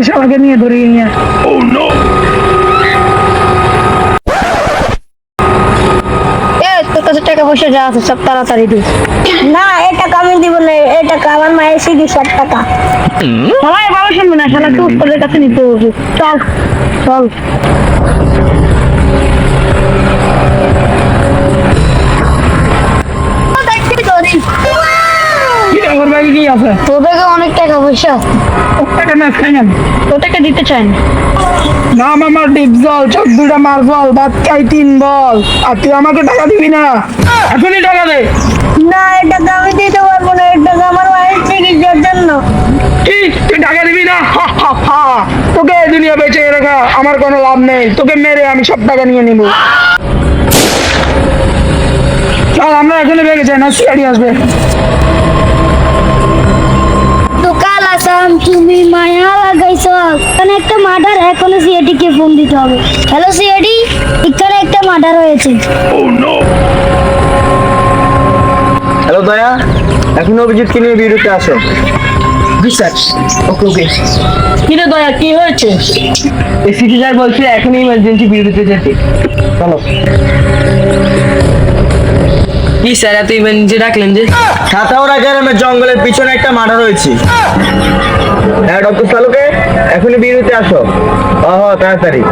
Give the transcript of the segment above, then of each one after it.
এসে আমাকে নিয়ে ধরিয়ে নিয়ে এ তোর কাছে টাকা পয়সা যা আছে সব তাড়াতাড়ি দিস না এই টাকা আমি দিব না এই টাকা আমার মায়ের টাকা। সবাই বাবা শুনবে না শালা তুই কাছে নিতে হবে। চল চল। কি রে, ওর ব্যাগে কি আছে? তোর ব্যাগে অনেক টাকা পয়সা আছে। টাকা না না টাকা দিতে চাই না। আমার ডিপ জল চোদ্দটা মার্বল বাদ খাই তিন বল। আর তুই আমাকে টাকা দিবি না? এখনই টাকা দে। না এই টাকা আমি দিতে পারব না টাকা আমার চিকিৎসার জন্য। কি? তুই টাকা দিবি না? হা, হা, হা। তোকে এই দুনিয়া বেঁচে রাখা আমার কোনো লাভ নেই। তোকে মেরে আমি সব টাকা নিয়ে নিব। চল আমরা এখনই বেগে যাই না সিআইডি আসবে। তুমি মায়া লাগাইছ। এখানে একটা মার্ডার এখনও সিআইডি কে ফোন দিতে হবে। হ্যালো সিআইডি এখানে একটা মার্ডার হয়েছে। হ্যালো দয়া? এখন অভিজিৎকে নিয়ে বিরুদ্ধে আসো। জি স্যার। Okay okay. কি রে দয়া কি হয়েছে? এই সিটি স্যার বলছে এখনই ইমার্জেন্সি বিরুদ্ধে যেতে। চলো। স্যার এত রাখলেন যে সাতাওরা গ্রামের জঙ্গলের পিছনে একটা মার্ডার হয়েছে হ্যাঁ ডক্টর সালুকে এখনই বিরুদ্ধে আসো। তাড়াতাড়ি।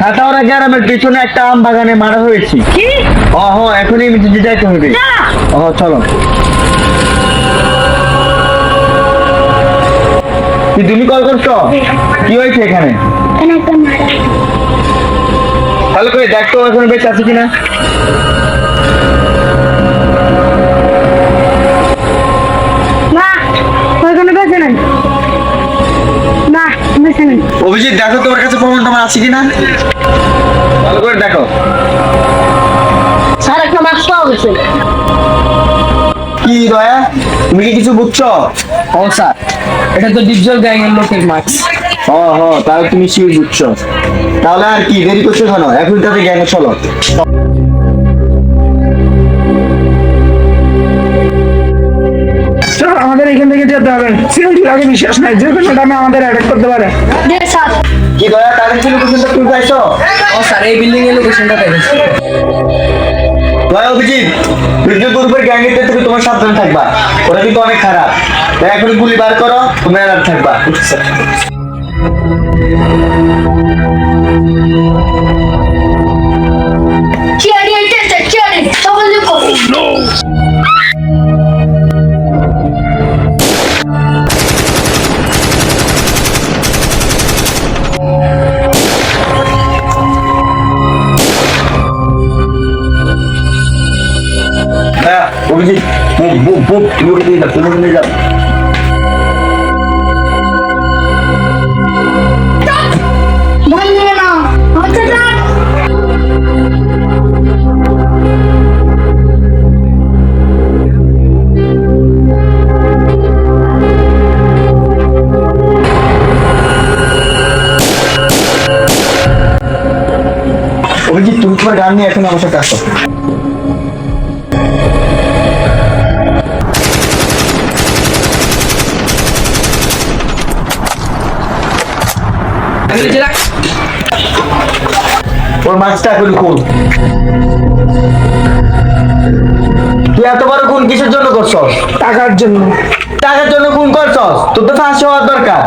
সাতাওরা গ্রামের পিছনে একটা আম বাগানে মারা হয়েছে কি? হ হ এখনই যাইতে হবে। হ চলো। কি তুমি কল করছ? কি হয়েছে এখানে? ভালো করে দেখতো এখন বেঁচে আছে কিনা। না ওইখানে বেঁচে নাই। না বেঁচে নাই। অভিজিৎ দেখো তোমার কাছে প্রমাণ টমাণ আছে কিনা? ভালো করে দেখো। স্যার একটা মাস্ক পাওয়া গেছে। কি দয়া? তুমি কি কিছু বুঝছ? ও স্যার। এটা তো ডিপজল গ্যাং এর লোকের মাস্ক হ হ তাহলে তুমি বুঝছ। তাহলে আর কি দেরি করছ কেন? এখন গ্যাংয়ে চলো আমাদের এখান থেকে যেতে হবে। সিকিউরিটির আগে বিশ্বাস নাই যে কোনো টাইমে আমাদের অ্যাটাক করতে পারে। কি দয়া তাদের ছিল লোকেশনটা তুমি পাইছো? ও স্যার এই বিল্ডিং এর লোকেশনটা পেয়েছি দয়া অভিজিৎ বৃদ্ধ গ্রুপের গ্যাংয়ের থেকে তোমার সাবধান থাকবা। ওরা কিন্তু অনেক খারাপ। এখন গুলি বার করো তুমি আর থাকবা। Kaya, huwag din. Huwag, huwag, huwag din. Huwag din lang. তোমার গান নিয়ে এখন আমার সাথে আসো? ওর মাছটা এখন খুন তুই এত বড় খুন কিসের জন্য করছস? টাকার জন্য। টাকার জন্য খুন করছস? তোর তো ফাঁসি হওয়ার দরকার।